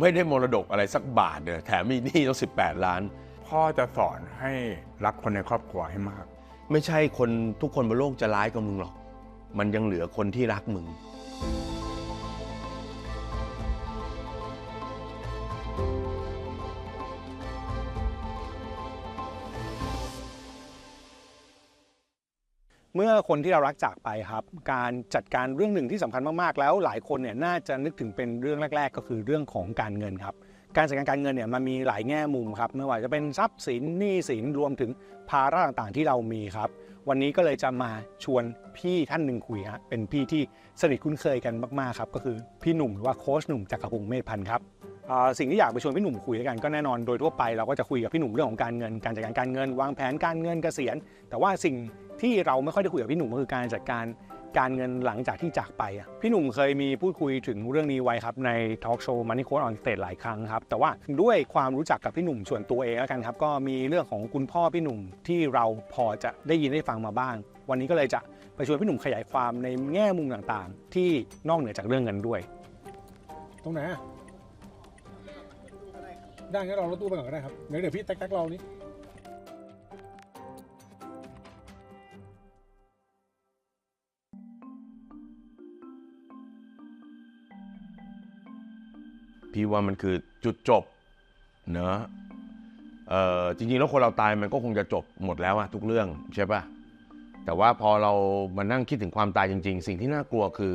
ไม่ได้มรดกอะไรสักบาทเนี่ยแถมมีหนี้ต้อง18 ล้าน พ่อจะสอนให้รักคนในครอบครัวให้มาก ไม่ใช่คนทุกคนบนโลกจะร้ายกับมึงหรอก มันยังเหลือคนที่รักมึง อคนที่เรารักจากไปครับ การจัดการเรื่องหนึ่งที่สำคัญมากๆ แล้วหลายคนเนี่ยน่าจะนึกถึงเป็นเรื่องแรก ๆ ก็คือเรื่องของการเงินครับ การจัดการการเงินเนี่ยมันมีหลายแง่มุมครับ ไม่ว่าจะเป็นทรัพย์สินหนี้สินรวมถึงภาระต่างๆที่เรามีครับ วันนี้ก็เลยจะมาชวนพี่ท่านหนึ่งคุยฮะเป็นพี่ที่สนิทคุ้นเคยกันมากๆครับก็คือพี่หนุ่มหรือว่าโค้ชหนุ่มจักรพงศ์เมธพันธ์ครับ สิ่งที่อยากไปชวนพี่หนุ่มคุยด้วยกันก็แน่นอนโดยทั่วไปเราก็จะคุยกับพี่หนุ่มเรื่องของการเงิน การจัดการการเงิน วางแผนการเงินเกษียณ แต่ว่าสิ่งที่เราไม่ค่อยได้คุยกับพี่หนุ่มก็คือการจัดการการเงินหลังจากที่จากไปพี่หนุ่มเคยมีพูดคุยถึงเรื่องนี้ไว้ครับในทอล์กโชว์มันนี่โค้ดออนสเตจหลายครั้งครับแต่ว่าด้วยความรู้จักกับพี่หนุ่มส่วนตัวเองแล้วกันครับก็มีเรื่องของคุณพ่อพี่หนุ่มที่เราพอจะได้ยินได้ฟังมาบ้าง วันนี้ก็เลยจะไปชวนพี่หนุ่มขยายความในแง่มุมต่างๆ ที่นอกเหนือจากเรื่องเงินด้วย ตรงไหน ได้งั้นเรารถตู้ไปก่อนก็ได้ครับเดี๋ยวเดี๋ยวพี่แท็กแท็กเรานี่พี่ว่ามันคือจุดจบเนอะเอ่อจริงๆแล้วคนเราตายมันก็คงจะจบหมดแล้วอะทุกเรื่องใช่ปะแต่ว่าพอเรามานั่งคิดถึงความตายจริง ๆ สิ่งที่น่ากลัวคือ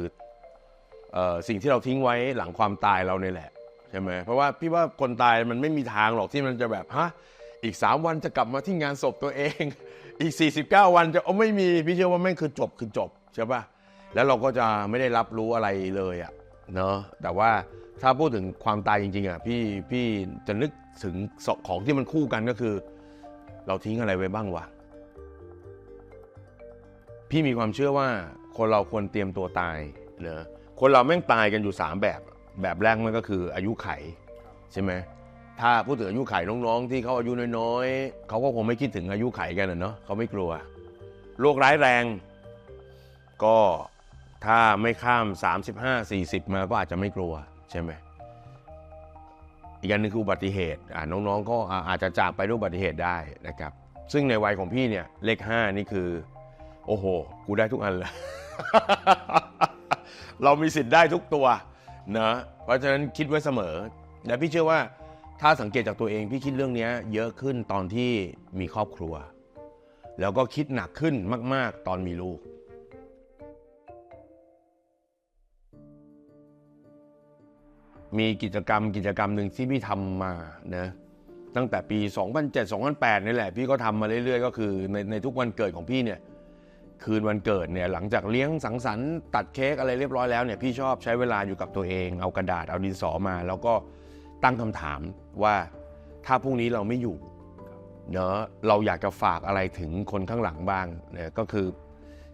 เอ่อสิ่งที่เราทิ้งไว้หลังความตายเราเนี่ยแหละ ใช่ไหมเพราะว่าพี่ว่าคนตายมันไม่มีทางหรอกที่มันจะแบบฮะอีก 3 วันจะกลับมาที่งานศพตัวเอง อีก 49 วันจะเอาไม่มีพี่เชื่อว่าแม่งคือจบคือจบใช่ปะแล้วเราก็จะไม่ได้รับรู้อะไรเลยอะเนอะแต่ว่าถ้าพูดถึงความตายจริงๆอะพี่พี่จะนึกถึงของที่มันคู่กันก็คือ เราทิ้งอะไรไว้บ้างวะพี่มีความเชื่อว่าคนเราควรเตรียมตัวตายเนะคนเราแม่งตายกันอยู่ 3 แบบ แบบแรกมันก็คืออายุไขใช่ไหมถ้าพูดถึงอายุไขน้องๆ ที่เขาอายุน้อยๆเขาก็คงไม่คิดถึงอายุไขกันนะเนาะเขาไม่กลัวโรคร้ายแรง ก็ถ้าไม่ข้าม 35-40 มาก็อาจจะไม่กลัวใช่ไหมอีกอันหนึงคืออุบัติเหตุน้องๆ ก็อาอาจจะจากไปด้วยอุบัติเหตุได้นะครับ ซึ่งในวัยของพี่เนี่ยเลข 5 นี่คือ โอ้โห กูได้ทุกอันเลย เรามีสิทธิ์ได้ทุกตัว นะเพราะฉะนั้นคิดไว้เสมอและพี่เชื่อว่าถ้าสังเกตจากตัวเองพี่คิดเรื่องนี้เยอะขึ้นตอนที่มีครอบครัว แล้วก็คิดหนักขึ้นมาก ๆ ตอนมีลูกมีกิจกรรมกิจกรรมหนึ่งที่พี่ทำมานะตั้งแต่ปี 2007 2008 นี่แหละ พี่ก็ทำมาเรื่อยๆ ก็คือในในทุกวันเกิดของพี่เนี่ย คืนวันเกิดเนี่ยหลังจากเลี้ยงสังสรรค์ตัดเค้กอะไรเรียบร้อยแล้วเนี่ยพี่ชอบใช้เวลาอยู่กับตัวเอง เอากระดาษเอาดินสอมา แล้วก็ตั้งคำถามว่าถ้าพรุ่งนี้เราไม่อยู่เนอะเราอยากจะฝากอะไรถึงคนข้างหลังบ้างเนี่ยก็คือ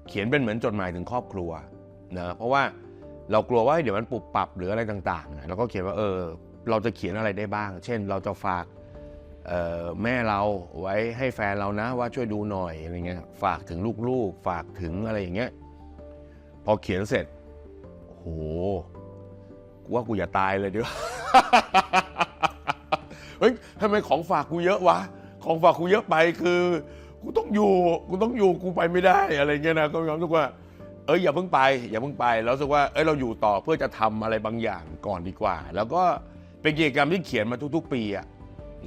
เขียนเป็นเหมือนจดหมายถึงครอบครัวเนอะเพราะว่าเรากลัวว่าเดี๋ยวมันปรับปรับหรืออะไรต่างๆนะเราก็เขียนว่าเออเราจะเขียนอะไรได้บ้าง เช่น เราจะฝาก แม่เราไว้ให้แฟนเรานะว่าช่วยดูหน่อยอะไรเงี้ยฝากถึงลูกๆ ฝากถึงอะไรอย่างเงี้ยพอเขียนเสร็จโหกูว่ากูอย่าตายเลยดีกว่าเฮ้ยทำไมของฝากกูเยอะวะของฝากกูเยอะไปคือกูต้องอยู่กูต้องอยู่กูไปไม่ได้อะไรเงี้ยนะก็มีความรู้สึกว่า เอ้ยอย่าเพิ่งไป อย่าเพิ่งไปแล้วรู้สึกว่าเอ้ยเราอยู่ต่อเพื่อจะทำอะไรบางอย่างก่อนดีกว่า แล้วก็เป็นกิจกรรมที่เขียนมาทุก ๆ ปีอะ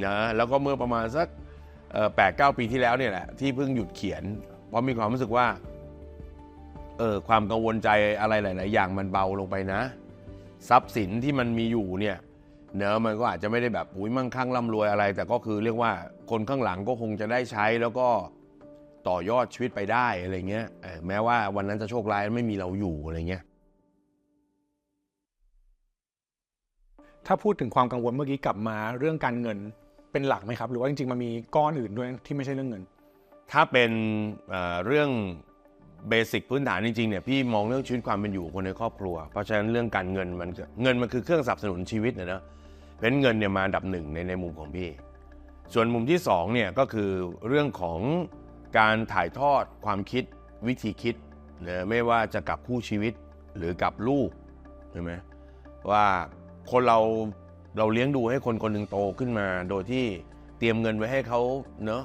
นะแล้วก็เมื่อประมาณสักแปดเก้าปีที่แล้วเนี่ยแหละที่เพิ่งหยุดเขียน เพราะมีความรู้สึกว่าเออความกังวลใจอะไรหลาย ๆ อย่างมันเบาลงไปนะ ทรัพย์สินที่มันมีอยู่เนี่ยเนอะมันก็อาจจะไม่ได้แบบอุ้ยมั่งคั่งร่ำรวยอะไร แต่ก็คือเรียกว่าคนข้างหลังก็คงจะได้ใช้แล้วก็ต่อยอดชีวิตไปได้อะไรเงี้ยแม้ว่าวันนั้นจะโชคร้ายไม่มีเราอยู่อะไรเงี้ยถ้าพูดถึงความกังวลเมื่อกี้กลับมาเรื่องการเงิน เป็นหลักไหมครับ หรือว่าจริงๆมันมีก้อนอื่นด้วยที่ไม่ใช่เรื่องเงิน ถ้าเป็นเอ่อเรื่องเบสิกพื้นฐานจริงๆเนี่ยพี่มองเรื่องชีวิตความเป็นอยู่ของคนในครอบครัว เพราะฉะนั้นเรื่องการเงินมันเงินมันคือเครื่องสนับสนุนชีวิตนะเนอะเพราะฉะนั้นเงินเนี่ยมาอันดับหนึ่งในในมุมของพี่ ส่วนมุมที่สองเนี่ยก็คือเรื่องของการถ่ายทอดความคิดวิธีคิดนะไม่ว่าจะกับคู่ชีวิตหรือกับลูกใช่ไหมว่าคนเรา เราเลี้ยงดูให้คนคนหนึ่งโตขึ้นมา โดยที่เตรียมเงินไว้ให้เขาเนอะ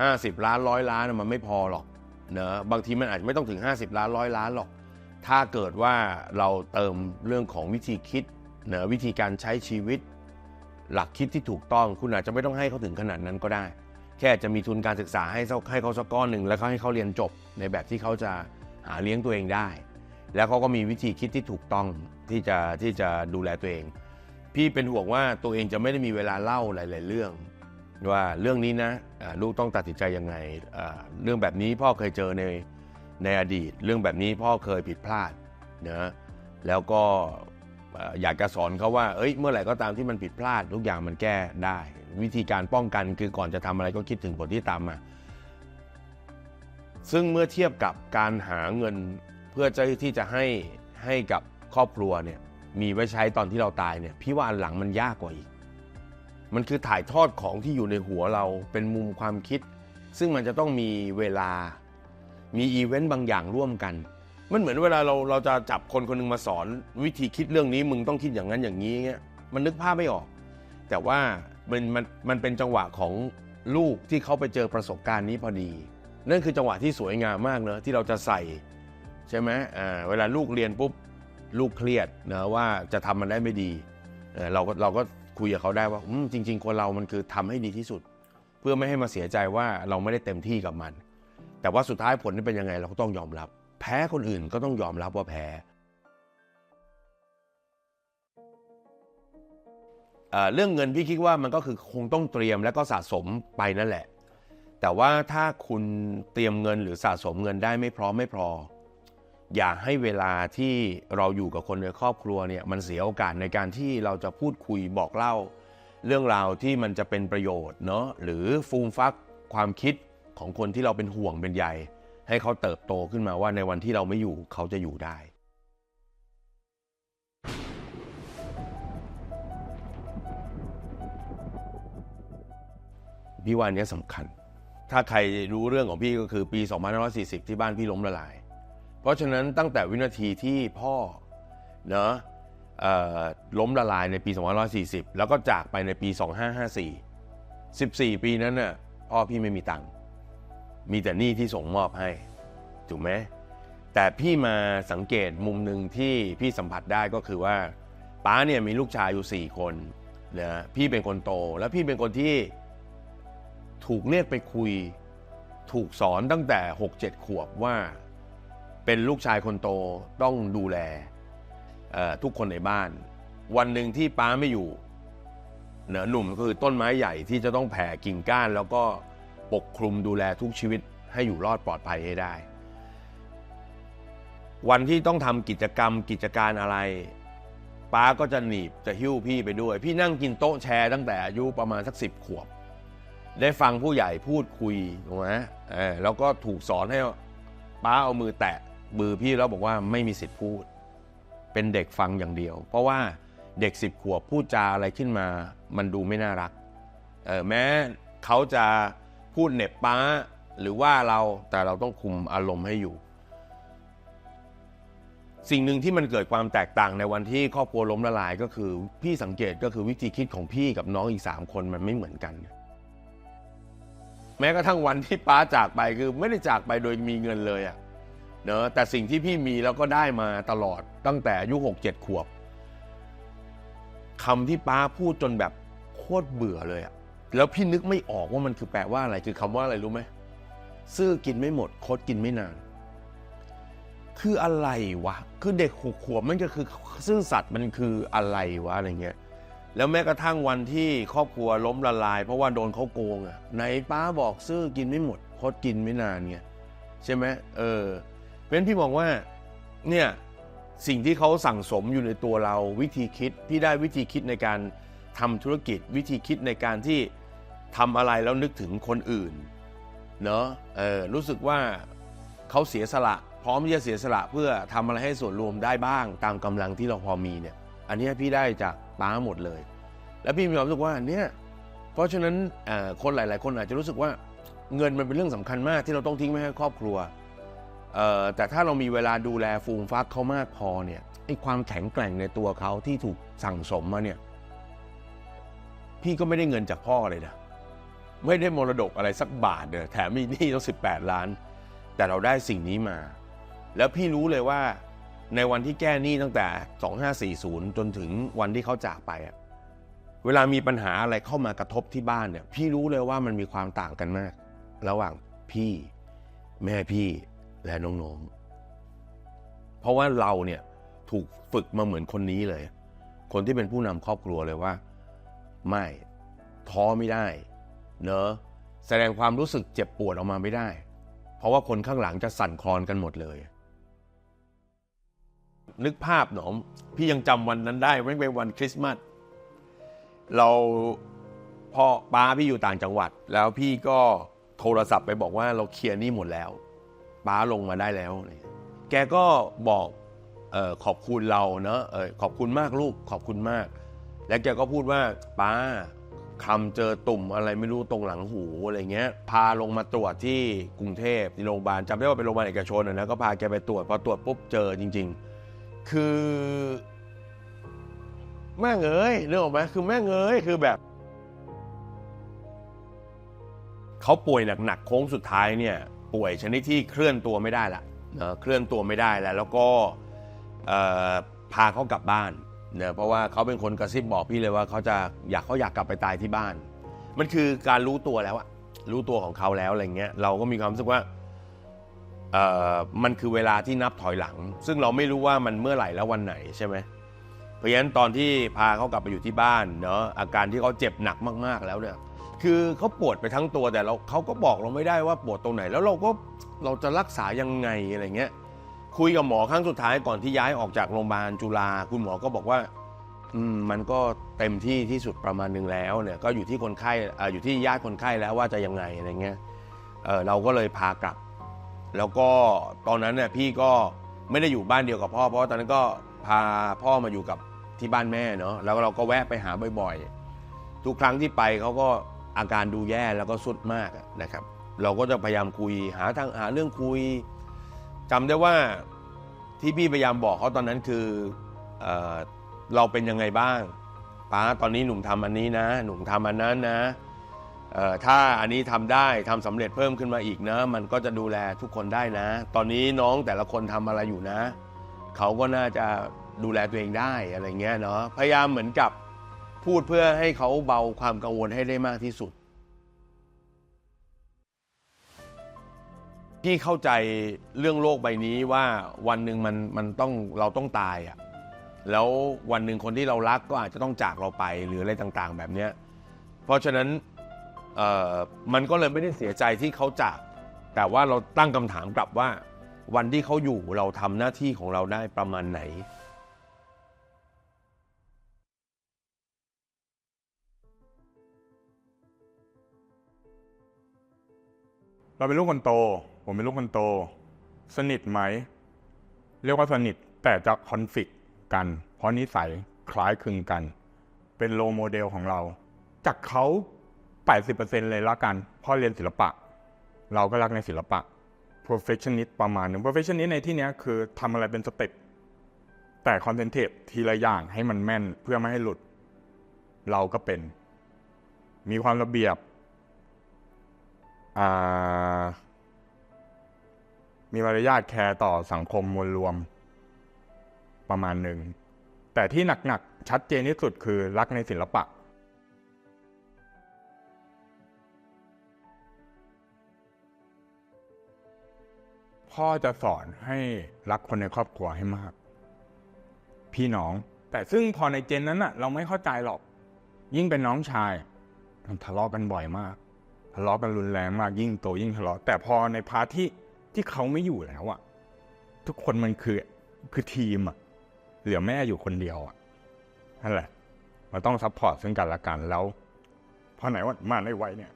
ห้าสิบล้านร้อยล้านมันไม่พอหรอกเนอะบางทีมันอาจจะไม่ต้องถึง 50 ล้านร้อยล้านหรอก ถ้าเกิดว่าเราเติมเรื่องของวิธีคิดเนอะวิธีการใช้ชีวิต หลักคิดที่ถูกต้องคุณอาจจะไม่ต้องให้เขาถึงขนาดนั้นก็ได้ แค่จะมีทุนการศึกษาให้เขาให้เขาสักก้อนหนึ่งแล้วเขาให้เขาเรียนจบในแบบที่เขาจะหาเลี้ยงตัวเองได้ แล้วเขาก็มีวิธีคิดที่ถูกต้องที่จะที่จะดูแลตัวเอง พี่เป็นห่วงว่าตัวเองจะไม่ได้มีเวลาเล่าหลาย ๆ เรื่อง ว่าเรื่องนี้นะลูกต้องตัดสินใจยังไงเรื่องแบบนี้พ่อเคยเจอในในอดีต เรื่องแบบนี้พ่อเคยผิดพลาดนะแล้วก็อยากจะสอนเขาว่า เอ้ย เมื่อไหร่ก็ตามที่มันผิดพลาด ทุกอย่างมันแก้ได้ วิธีการป้องกันคือก่อนจะทำอะไรก็คิดถึงผลที่ตามมา ซึ่งเมื่อเทียบกับการหาเงินเพื่อจะที่จะให้ให้กับครอบครัวเนี่ย มีไว้ใช้ตอนที่เราตายเนี่ยพี่ว่าอันหลังมันยากกว่าอีก มันคือถ่ายทอดของที่อยู่ในหัวเราเป็นมุมความคิด ซึ่งมันจะต้องมีเวลา มีอีเวนต์บางอย่างร่วมกัน มันเหมือนเวลาเราเราจะจับคนคนหนึงมาสอน วิธีคิดเรื่องนี้มึงต้องคิดอย่างนั้นอย่างนี้เงี้ยมันนึกภาพไม่ออก แต่ว่ามันมันมันเป็นจังหวะของลูกที่เขาไปเจอประสบการณ์นี้พอดี นั่นคือจังหวะที่สวยงามมากเนอะที่เราจะใส่ใช่ไหมอ่าเวลาลูกเรียนปุ๊บ ลูกเครียดนะว่าจะทำมันได้ไม่ดีเราก็เราก็คุยกับเขาได้ว่าจริง ๆ คนเรามันคือทำให้ดีที่สุด เพื่อไม่ให้มาเสียใจว่าเราไม่ได้เต็มที่กับมัน แต่ว่าสุดท้ายผลที่เป็นยังไงเราก็ต้องยอมรับ แพ้คนอื่นก็ต้องยอมรับว่าแพ้เรื่องเงินพี่คิดว่ามันก็คือคงต้องเตรียมและก็สะสมไปนั่นแหละ แต่ว่าถ้าคุณเตรียมเงินหรือสะสมเงินได้ไม่พร้อมไม่พอ อย่าให้เวลาที่เราอยู่กับคนในครอบครัวเนี่ยมันเสียโอกาสในการที่เราจะพูดคุยบอกเล่า เรื่องราวที่มันจะเป็นประโยชน์เนาะหรือฟูมฟักความคิดของคนที่เราเป็นห่วงเป็นใยให้เขาเติบโตขึ้นมาว่าในวันที่เราไม่อยู่เขาจะอยู่ได้พี่ว่านี้สำคัญ ถ้าใครรู้เรื่องของพี่ก็คือปี 2540 ที่บ้านพี่ล้มละลาย เพราะฉะนั้นตั้งแต่วินาทีที่พ่อเนาะล้มละลายในปี 2540 แล้วก็จากไปในปี 2554 14 ปีนั้นน่ะพ่อพี่ไม่มีตังค์มีแต่หนี้ที่ส่งมอบให้ ถูกไหมแต่พี่มาสังเกตมุมหนึ่งที่พี่สัมผัสได้ก็คือว่าป้าเนี่ยมีลูกชายอยู่ 4 คนนะพี่เป็นคนโต แล้วพี่เป็นคนที่ถูกเรียกไปคุย ถูกสอนตั้งแต่ 6-7 ขวบว่า เป็นลูกชายคนโตต้องดูแลทุกคนในบ้าน วันหนึ่งที่ป้าไม่อยู่เหนือหนุ่มก็คือต้นไม้ใหญ่ที่จะต้องแผ่กิ่งก้าน แล้วก็ปกคลุมดูแลทุกชีวิตให้อยู่รอดปลอดภัยให้ได้ วันที่ต้องทำกิจกรรมกิจการอะไร ป้าก็จะหนีบจะหิ้วพี่ไปด้วย พี่นั่งกินโต๊ะแชร์ตั้งแต่อายุประมาณสักสิบขวบ ได้ฟังผู้ใหญ่พูดคุยถูกไหมแล้วก็ถูกสอนให้ป้าเอามือแตะ มือพี่แล้วบอกว่าไม่มีสิทธิ์พูด เป็นเด็กฟังอย่างเดียว เพราะว่าเด็กสิบขวบพูดจาอะไรขึ้นมา มันดูไม่น่ารักเออแม้เขาจะพูดเหน็บป้าหรือว่าเราแต่เราต้องคุมอารมณ์ให้อยู่ สิ่งหนึ่งที่มันเกิดความแตกต่างในวันที่ครอบครัวล้มละลายก็คือ พี่สังเกตก็คือวิธีคิดของพี่กับน้องอีกสามคนมันไม่เหมือนกัน แม้กระทั่งวันที่ป้าจากไปคือไม่ได้จากไปโดยมีเงินเลยอะ เนอะแต่สิ่งที่พี่มีแล้วก็ได้มาตลอดตั้งแต่อายุหกเจ็ดขวบคำที่ป้าพูดจนแบบโคตรเบื่อเลยอะแล้วพี่นึกไม่ออกว่ามันคือแปลว่าอะไรคือคำว่าอะไรรู้ไหมซื่อกินไม่หมดคดกินไม่นาน คืออะไรวะ คือเด็กหกขวบมันก็คือซื่อสัตย์มันคืออะไรวะอะไรเงี้ยแล้วแม้กระทั่งวันที่ครอบครัวล้มละลาย เพราะว่าโดนเขาโกงอะไหนป้าบอกซื่อกินไม่หมดคดกินไม่นานไงใช่ไหมเออ เพราะฉะนั้นพี่มองว่าเนี่ยสิ่งที่เขาสั่งสมอยู่ในตัวเราวิธีคิด พี่ได้วิธีคิดในการทำธุรกิจ วิธีคิดในการที่ทำอะไรแล้วนึกถึงคนอื่นเนาะเออรู้สึกว่าเขาเสียสละ พร้อมที่จะเสียสละเพื่อทำอะไรให้ส่วนรวมได้บ้าง ตามกำลังที่เราพอมีเนี่ย อันนี้พี่ได้จากป้าหมดเลย แล้วพี่มีความรู้สึกว่าเนี่ยเพราะฉะนั้นคนหลาย ๆ คนอาจจะรู้สึกว่าเงินมันเป็นเรื่องสำคัญมากที่เราต้องทิ้งไว้ให้ครอบครัว แต่ถ้าเรามีเวลาดูแลฟูมฟักเขามากพอเนี่ยไอ้ความแข็งแกร่งในตัวเขาที่ถูกสั่งสมมาเนี่ย พี่ก็ไม่ได้เงินจากพ่อเลยนะไม่ได้มรดกอะไรสักบาทเลยแถมมีหนี้ต้องสิบแปดล้าน แต่เราได้สิ่งนี้มา แล้วพี่รู้เลยว่าในวันที่แก้หนี้ตั้งแต่ 2540 จนถึงวันที่เขาจากไปอะเวลามีปัญหาอะไรเข้ามากระทบที่บ้านเนี่ย พี่รู้เลยว่ามันมีความต่างกันมาก ระหว่างพี่ แม่พี่ และน้องๆ เพราะว่าเราเนี่ยถูกฝึกมาเหมือนคนนี้เลย คนที่เป็นผู้นำครอบครัวเลยว่า ไม่ท้อไม่ได้ เนอะแสดงความรู้สึกเจ็บปวดออกมาไม่ได้ เพราะว่าคนข้างหลังจะสั่นคลอนกันหมดเลย นึกภาพหนอม พี่ยังจำวันนั้นได้ไม่เป็นวันคริสต์มาสเราพ่อป้าพี่อยู่ต่างจังหวัด แล้วพี่ก็โทรศัพท์ไปบอกว่าเราเคลียร์นี่หมดแล้ว ป้าลงมาได้แล้ว แกก็บอกออขอบคุณเราเนอะออขอบคุณมากลูกขอบคุณมาก แล้วแกก็พูดว่าป้าคำเจอตุ่มอะไรไม่รู้ตรงหลังหูอะไรเงี้ย พาลงมาตรวจที่กรุงเทพที่โรงพยาบาลจำได้ว่าเป็นโรงพยาบาลเอกชนนะก็พาแกไปตรวจพอตรวจปุ๊บเจอจริง ๆ คือแม่เอ้ยเรื่องออกไหมคือแม่เอ้ยคือแบบเขาป่วยหนักๆโค้งสุดท้ายเนี่ย ป่วยชนิดที่เคลื่อนตัวไม่ได้ละเนอะเคลื่อนตัวไม่ได้แล้ว แล้วก็พาเขากลับบ้านเนอะเพราะว่าเขาเป็นคนกระซิบบอกพี่เลยว่าเขาจะอยากเขาอยากกลับไปตายที่บ้าน มันคือการรู้ตัวแล้วอะรู้ตัวของเขาแล้วอะไรเงี้ยเราก็มีความรู้สึกว่าเออมันคือเวลาที่นับถอยหลัง ซึ่งเราไม่รู้ว่ามันเมื่อไหร่แล้ววันไหนใช่ไหมเพราะฉะนั้นตอนที่พาเขากลับไปอยู่ที่บ้านเนาะอาการที่เขาเจ็บหนักมาก ๆแล้วเนี่ย คือเขาปวดไปทั้งตัวแต่เราเขาก็บอกเราไม่ได้ว่าปวดตรงไหน แล้วเราก็เราจะรักษายังไงอะไรเงี้ย คุยกับหมอครั้งสุดท้ายก่อนที่ย้ายออกจากโรงพยาบาลจุฬาคุณหมอก็บอกว่า อืมมันก็เต็มที่ที่สุดประมาณหนึ่งแล้วเนี่ยก็อยู่ที่คนไข้อ่าอยู่ที่ญาติคนไข้แล้วว่าจะยังไงอะไรเงี้ยเออเราก็เลยพากลับ แล้วก็ตอนนั้นเนี่ยพี่ก็ไม่ได้อยู่บ้านเดียวกับพ่อ เพราะว่าตอนนั้นก็พาพ่อมาอยู่กับที่บ้านแม่เนาะแล้วเราก็แวะไปหาบ่อย ๆ ทุกครั้งที่ไปเขาก็ อาการดูแย่แล้วก็สุดมากนะครับ เราก็จะพยายามคุยหาทางหาเรื่องคุยจำได้ว่าที่พี่พยายามบอกเขาตอนนั้นคือเอเราเป็นยังไงบ้างป้าตอนนี้หนุ่มทำอันนี้นะ หนุ่มทำอันนั้นนะถ้าอันนี้ทำได้ทำสำเร็จเพิ่มขึ้นมาอีกนะ มันก็จะดูแลทุกคนได้นะ ตอนนี้น้องแต่ละคนทำอะไรอยู่นะ เขาก็น่าจะดูแลตัวเองได้อะไรเงี้ยเนาะพยายามเหมือนกับ พูดเพื่อให้เขาเบาความกังวลให้ได้มากที่สุด พี่เข้าใจเรื่องโลกใบนี้ว่าวันหนึ่งมันมันต้องเราต้องตายอะ่ะแล้ววันหนึ่งคนที่เรารักก็อาจจะต้องจากเราไปหรืออะไรต่างๆ แบบเนี้ยเพราะฉะนั้นเออมันก็เลยไม่ได้เสียใจที่เขาจาก แต่ว่าเราตั้งคำถามกลับว่า วันที่เขาอยู่เราทำหน้าที่ของเราได้ประมาณไหน เราเป็นลูกคนโต ผมเป็นลูกคนโต สนิทไหม เรียกว่าสนิทแต่จะคอนฟ lict กัน เพราะนิสัยคล้ายคลึงกัน เป็นโลโมเดลของเรา จากเขา 80%เลยละกันพ่อเรียนศิลปะ เราก็รักในศิลปะ perfectionist ประมาณหนึง perfectionist ในที่นี้คือทำอะไรเป็นสเต็ปแต่คอนเซนเทรตทีละอย่างให้มันแม่นเพื่อไม่ให้หลุด เราก็เป็น มีความระเบียบ อ่า มีมารยาทแคร์ต่อสังคมมวลรวม ประมาณหนึ่ง แต่ที่หนักๆชัดเจนที่สุดคือรักในศิลปะ พ่อจะสอนให้รักคนในครอบครัวให้มาก พี่น้อง แต่ซึ่งพอในเจนนั้นน่ะเราไม่เข้าใจหรอก ยิ่งเป็นน้องชายทะเลาะกันบ่อยมากทะเลาะกันรุนแรงมากยิ่งโตยิ่งทะเลาะแต่พอในพาร์ทที่ ที่เขาไม่อยู่แล้วอะทุกคนมันคือคือทีมอะเหลือแม่อยู่คนเดียวอะนั่นแหละมันต้องซัพพอร์ตซึ่งกันและกันแล้วพอไหนว่ามาในวัยเนี่ย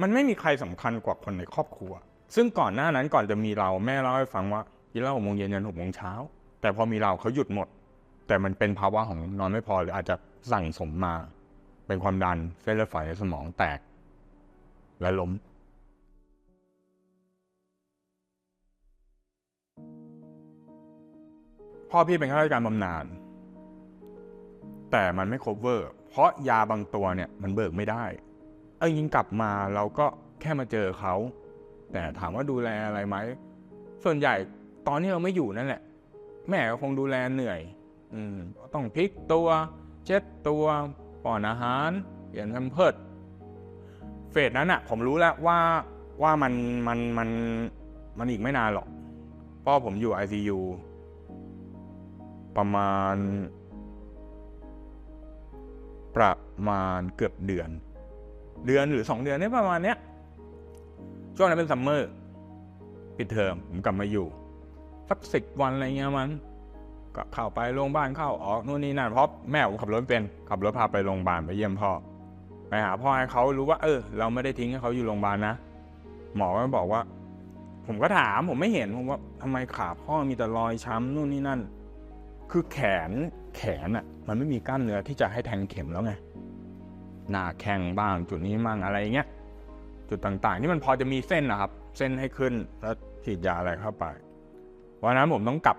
มันไม่มีใครสำคัญกว่าคนในครอบครัว ซึ่งก่อนหน้านั้นก่อนจะมีเราแม่เล่าให้ฟังว่ากินเหล้าหกโมงเย็นยันหกโมงเช้า แต่พอมีเราเขาหยุดหมด แต่มันเป็นภาวะของนอนไม่พอหรืออาจจะสั่งสมมา เป็นความดันเส้นเลือดฝอยในสมองแตก และล้ม พ่อพี่เป็นข้าราชการบำนาญแต่มันไม่ cover เพราะยาบางตัวเนี่ยมันเบิกไม่ได้เอ้ยยิงกลับมาเราก็แค่มาเจอเขา แต่ถามว่าดูแลอะไรไหม ส่วนใหญ่ตอนที่เราไม่อยู่นั่นแหละ แม่ก็คงดูแลเหนื่อย อืมต้องพลิกตัว เช็ดตัวป้อนอาหารเปลี่ยนแพมเพิร์ดเฟสนั้นอะผมรู้แล้วว่าว่ามันมันมันมันอีกไม่นานหรอกพราะผมอยู่ ICU ประมาณ ประมาณเกือบเดือน เดือนหรือสองเดือนเนี่ยประมาณเนี้ยช่วงนั้นเป็นซัมเมอร์ปิดเทอมผมกลับมาอยู่ สักสิบวันอะไรเงี้ยมัน ก็เข้าไปโรงพยาบาลเข้าออกนู่นนี่นั่นเพราะแม่ผมขับรถเป็นขับรถพาไปโรงพยาบาลไปเยี่ยมพ่อไปหาพ่อให้เขารู้ว่า เออ เราไม่ได้ทิ้งให้เขาอยู่โรงพยาบาลนะหมอก็บอกว่า ผมก็ถามผมไม่เห็นผมว่าทำไมขาพ่อมีแต่รอยช้ำนู่นนี่นั่น คือแขนแขนอะมันไม่มีกล้ามเนื้อที่จะให้แทงเข็มแล้วไงหน้าแข้งบ้างจุดนี้บ้างอะไรเงี้ยจุดต่างๆ ที่มันพอจะมีเส้นนะครับ เส้นให้ขึ้นแล้วฉีดยาอะไรเข้าไปวันนั้นผมต้องกลับ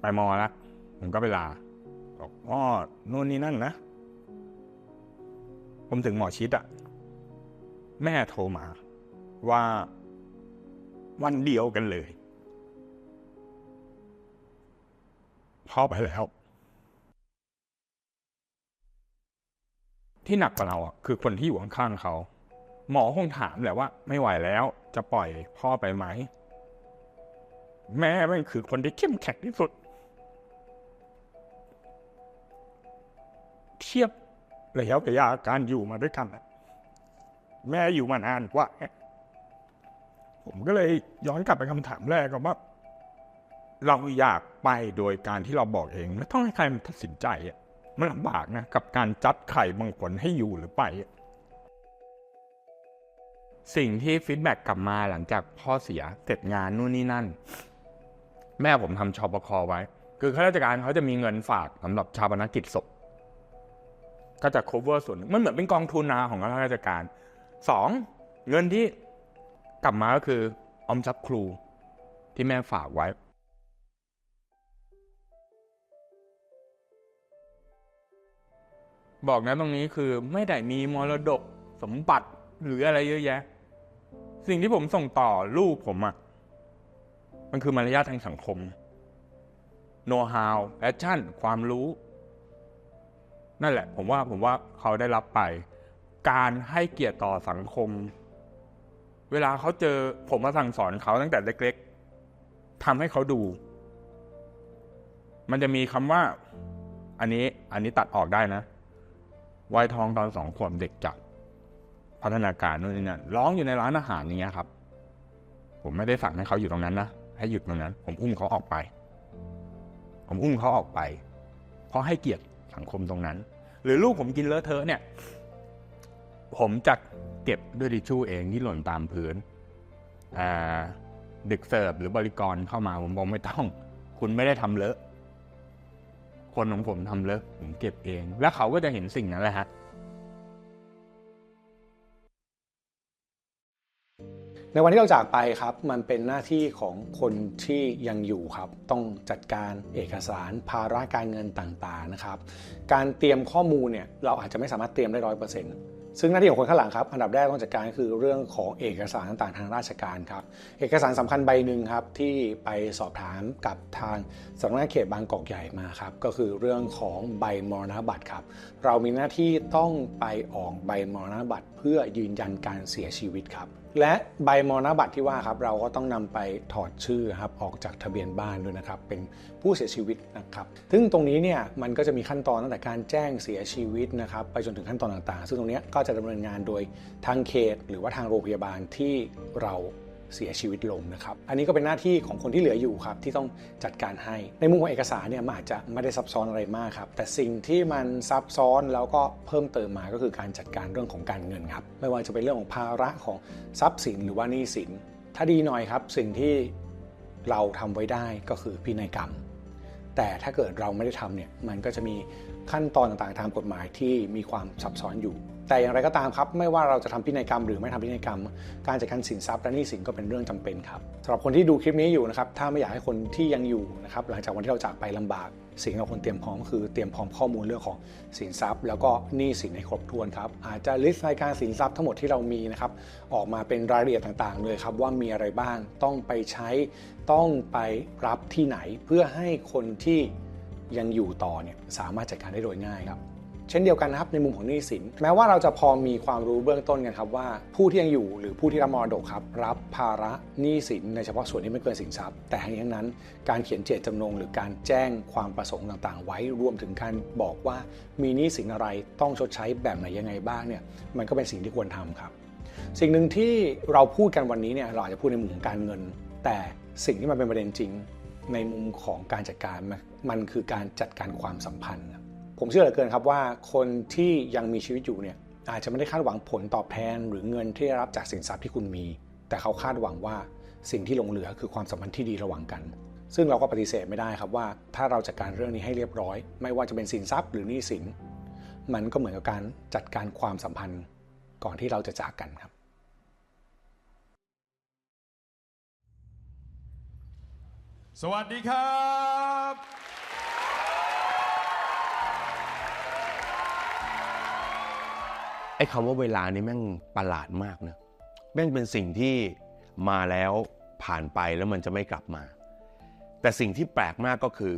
ไปมอล้วผมก็ไปลาบอกอ๋อนู่นนี่นั่นนะ ผมถึงหมอชิดอะแม่โทรมา ว่าวันเดียวกันเลย พ่อไปแล้ว ที่หนักกว่าเราอะคือคนที่อยู่ข้างๆเขา หมอคงถามแหละว่า ไม่ไหวแล้วจะปล่อยพ่อไปไหม แม่แม่คือคนที่เข้มแข็งที่สุด เทียบระยะระยะการอยู่มาด้วยกันแม่อยู่มานานกว่าผมก็เลยย้อนกลับไปคำถามแรกก็ว่า เราอยากไปโดยการที่เราบอกเองไม่ต้องให้ใครมาตัดสินใจอะมันลำบากนะกับการจัดไข่บางคนให้อยู่หรือไปอะสิ่งที่ฟีดแบ็กกลับมาหลังจากพ่อเสียเสร็จงานนู่นนี่นั่น แม่ผมทำชอปคอไว้ คือข้าราชการเขาจะมีเงินฝากสำหรับชาปนกิจศพก็จะ cover ส่วนมันเหมือนเป็นกองทุนนาของข้าราชการสองเงินที่กลับมาก็คือออมทรัพย์ครูที่แม่ฝากไว้ บอกนะตรงนี้คือไม่ได้มีมรดกสมบัติหรืออะไรเยอะแยะ สิ่งที่ผมส่งต่อลูกผมอะมันคือมารยาททางสังคม know how passion ความรู้ นั่นแหละ ผมว่าผมว่าเขาได้รับไป การให้เกียรติต่อสังคม เวลาเขาเจอผมมาสั่งสอนเขาตั้งแต่เล็กๆทำให้เขาดู มันจะมีคำว่า อันนี้ อันนี้ตัดออกได้นะ วัยทองตอนสองขวบเด็กจัดพัฒนาการนู่นนี่นั่นร้องอยู่ในร้านอาหารอย่างเงี้ยครับ ผมไม่ได้สั่งให้เขาอยู่ตรงนั้นนะให้หยุดตรงนั้น ผมอุ้มเขาออกไป ผมอุ้มเขาออกไป เพราะให้เกียรติสังคมตรงนั้น หรือลูกผมกินเลอะเทอะเนี่ย ผมจะเก็บด้วยทิชชู่เองที่หล่นตามพื้นอ่าดึกเสิร์ฟหรือบริกรเข้ามาผมบอกไม่ต้อง คุณไม่ได้ทำเลอะ คนของผมทำเลิกผมเก็บเอง แล้วเขาก็จะเห็นสิ่งนั้นแหละฮะในวันที่เราจากไปครับ มันเป็นหน้าที่ของคนที่ยังอยู่ครับ ต้องจัดการเอกสารภาระการเงินต่างๆนะครับ การเตรียมข้อมูลเนี่ยเราอาจจะไม่สามารถเตรียมได้ร้อยเปอร์เซ็นต์ ซึ่งหน้าที่ของคนข้างหลังครับอันดับแรกต้องจัดการก็คือเรื่องของเอกสารต่างๆ ทางราชการครับ เอกสารสำคัญใบหนึ่งครับที่ไปสอบถามกับทางสำนักงานเขตบางกอกใหญ่มาครับก็คือเรื่องของใบมรณบัตรครับ เรามีหน้าที่ต้องไปออกใบมรณบัตรเพื่อยืนยันการเสียชีวิตครับ และใบมรณบัตรที่ว่าครับเราก็ต้องนำไปถอดชื่อครับออกจากทะเบียนบ้านด้วยนะครับเป็นผู้เสียชีวิตนะครับซึ่งตรงนี้เนี่ยมันก็จะมีขั้นตอนตั้งแต่การแจ้งเสียชีวิตนะครับไปจนถึงขั้นตอนต่างๆ ซึ่งตรงเนี้ยก็จะดำเนินงานโดยทางเขต หรือว่าทางโรงพยาบาลที่เรา เสียชีวิตลงนะครับ อันนี้ก็เป็นหน้าที่ของคนที่เหลืออยู่ครับที่ต้องจัดการให้ ในมุมของเอกสารเนี่ยมันอาจจะไม่ได้ซับซ้อนอะไรมากครับ แต่สิ่งที่มันซับซ้อนแล้วก็เพิ่มเติมมาก็คือการจัดการเรื่องของการเงินครับ ไม่ว่าจะเป็นเรื่องของภาระของทรัพย์สินหรือว่าหนี้สิน ถ้าดีหน่อยครับสิ่งที่เราทำไว้ได้ก็คือพินัยกรรม แต่ถ้าเกิดเราไม่ได้ทำเนี่ยมันก็จะมีขั้นตอนต่างๆ ทางกฎหมายที่มีความซับซ้อนอยู่ แต่อย่างไรก็ตามครับ ไม่ว่าเราจะทำพินัยกรรมหรือไม่ทำพินัยกรรม การจัดการสินทรัพย์และหนี้สินก็เป็นเรื่องจำเป็นครับสำหรับคนที่ดูคลิปนี้อยู่นะครับถ้าไม่อยากให้คนที่ยังอยู่นะครับหลังจากวันที่เราจากไปลำบากสิ่งที่เราควรเตรียมพร้อมคือเตรียมพร้อมข้อมูลเรื่องของสินทรัพย์ แล้วก็หนี้สินให้ครบถ้วนครับอาจจะลิสต์รายการสินทรัพย์ทั้งหมดที่เรามีนะครับออกมาเป็นรายละเอียดต่างๆ เลยครับว่ามีอะไรบ้างต้องไปใช้ต้องไปรับที่ไหนเพื่อให้คนที่ยังอยู่ต่อเนี่ยสามารถจัดการได้โดยง่ายครับ เช่นเดียวกันนะครับในมุมของหนี้สิน แม้ว่าเราจะพอมีความรู้เบื้องต้นกันครับว่า ผู้ที่ยังอยู่หรือผู้ที่รับมรดกครับรับภาระหนี้สินในเฉพาะส่วนที่ไม่เกินสินทรัพย์ แต่ทั้งนี้ทั้งนั้น การเขียนเจตจำนง หรือการแจ้งความประสงค์ต่างๆ ไว้รวมถึงการบอกว่ามีหนี้สินอะไรต้องชดใช้แบบไหนยังไงบ้างเนี่ยมันก็เป็นสิ่งที่ควรทำครับ สิ่งหนึ่งที่เราพูดกันวันนี้เนี่ยเราอาจจะพูดในมุมของการเงิน แต่สิ่งที่มันเป็นประเด็นจริง ในมุมของการจัดการมันมันคือการจัดการความสัมพันธ์ครับ ผมเชื่อเหลือเกินครับว่าคนที่ยังมีชีวิตอยู่เนี่ยอาจจะไม่ได้คาดหวังผลตอบแทน หรือเงินที่ได้รับจากสินทรัพย์ที่คุณมี แต่เขาคาดหวังว่าสิ่งที่หลงเหลือคือความสัมพันธ์ที่ดีระหว่างกัน ซึ่งเราก็ปฏิเสธไม่ได้ครับว่า ถ้าเราจัดการเรื่องนี้ให้เรียบร้อย ไม่ว่าจะเป็นสินทรัพย์หรือหนี้สิน มันก็เหมือนกับการจัดการความสัมพันธ์ก่อนที่เราจะจากกันครับ สวัสดีครับ ไอ้คำว่าเวลานี่แม่งประหลาดมากนะแม่งเป็นสิ่งที่มาแล้วผ่านไปแล้วมันจะไม่กลับมา แต่สิ่งที่แปลกมากก็คือ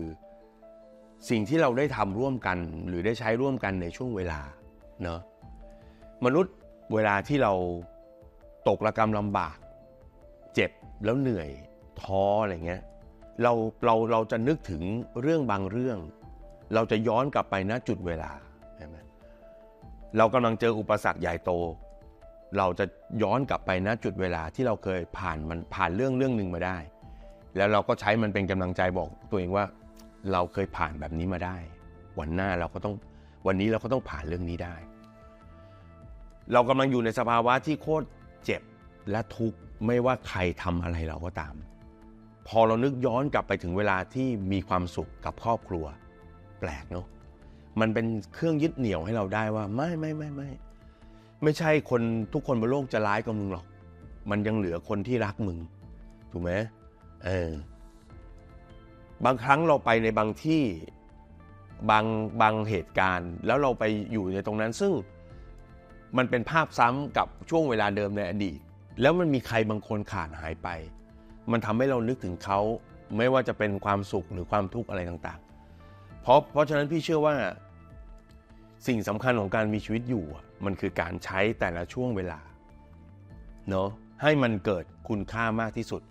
สิ่งที่เราได้ทำร่วมกันหรือได้ใช้ร่วมกันในช่วงเวลาเนอะมนุษย์เวลาที่เราตกระกรรมลำบาก เจ็บแล้วเหนื่อยท้ออะไรเงี้ยเราเราเราจะนึกถึงเรื่องบางเรื่อง เราจะย้อนกลับไปณจุดเวลา เรากำลังเจออุปสรรคใหญ่โต เราจะย้อนกลับไปณจุดเวลาที่เราเคยผ่านมันผ่านเรื่องเรื่องหนึ่งมาได้ แล้วเราก็ใช้มันเป็นกำลังใจบอกตัวเองว่า เราเคยผ่านแบบนี้มาได้ วันหน้าเราก็ต้องวันนี้เราก็ต้องผ่านเรื่องนี้ได้ เรากำลังอยู่ในสภาวะที่โคตรเจ็บและทุกข์ไม่ว่าใครทำอะไรเราก็ตาม พอเรานึกย้อนกลับไปถึงเวลาที่มีความสุขกับครอบครัว แปลกเนาะ มันเป็นเครื่องยึดเหนี่ยวให้เราได้ว่า ไม่ไม่ไม่ไม่ไม่ใช่คนทุกคนบนโลกจะร้ายกับมึงหรอก มันยังเหลือคนที่รักมึง ถูกไหมเออบางครั้งเราไปในบางที่บางบางเหตุการณ์ แล้วเราไปอยู่ในตรงนั้นซึ่งมันเป็นภาพซ้ำกับช่วงเวลาเดิมในอดีต แล้วมันมีใครบางคนขาดหายไป มันทำให้เรานึกถึงเขาไม่ว่าจะเป็นความสุขหรือความทุกข์อะไรต่าง เพราะเพราะฉะนั้นพี่เชื่อว่า สิ่งสำคัญของการมีชีวิตอยู่ มันคือการใช้แต่ละช่วงเวลาเนาะให้มันเกิดคุณค่ามากที่สุด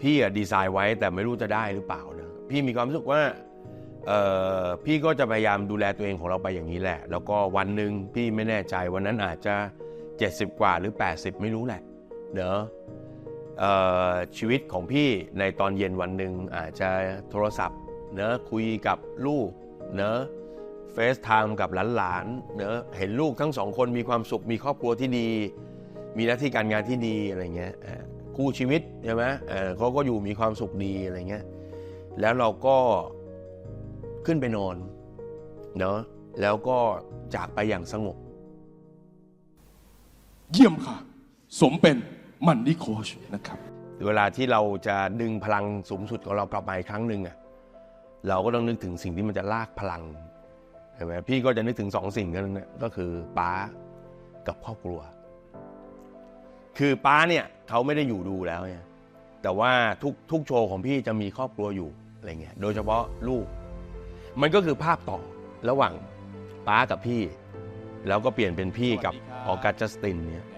พี่อะดีไซน์ไว้แต่ไม่รู้จะได้หรือเปล่านะพี่มีความรู้สึกว่าพี่ก็จะพยายามดูแลตัวเองของเราไปอย่างนี้แหละ แล้วก็วันหนึ่งพี่ไม่แน่ใจวันนั้นอาจจะ 70 กว่าหรือ 80 ไม่รู้แหละเนอะ ชีวิตของพี่ในตอนเย็นวันหนึ่งอาจจะโทรศัพท์เนอะคุยกับลูกเนอะเฟซไทม์กับหลานๆเนอะเห็นลูกทั้งสองคนมีความสุขมีครอบครัวที่ดี มีหน้าที่การงานที่ดีอะไรเงี้ยคู่ชีวิตใช่ไหมเเขาก็อยู่มีความสุขดีอะไรเงี้ยแล้วเราก็ขึ้นไปนอนเนอะแล้วก็จากไปอย่างสงบ เยี่ยมค่ะ สมเป็น มันนี่โคชนะครับ เวลาที่เราจะดึงพลังสูงสุดของเรากลับมาอีกครั้งหนึ่งอะเราก็ต้องนึกถึงสิ่งที่มันจะลากพลังเห็นไหมพี่ก็จะนึกถึงสองสิ่งกันนะก็คือป้ากับครอบครัว คือป้าเนี่ยเขาไม่ได้อยู่ดูแล้วเนี่ยแต่ว่าทุกทุกโชว์ของพี่จะมีครอบครัวอยู่อะไรเงี้ยโดยเฉพาะลูก มันก็คือภาพต่อระหว่างป้ากับพี่ แล้วก็เปลี่ยนเป็นพี่กับสวัสดีครับออกัสจัสตินเนี่ยนะครับ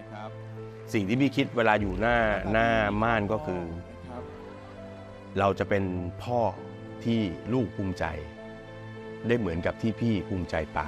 สิ่งที่พี่คิดเวลาอยู่หน้าหน้าม่านก็คือนะครับเราจะเป็นพ่อที่ลูกภูมิใจ ได้เหมือนกับที่พี่ภูมิใจป้า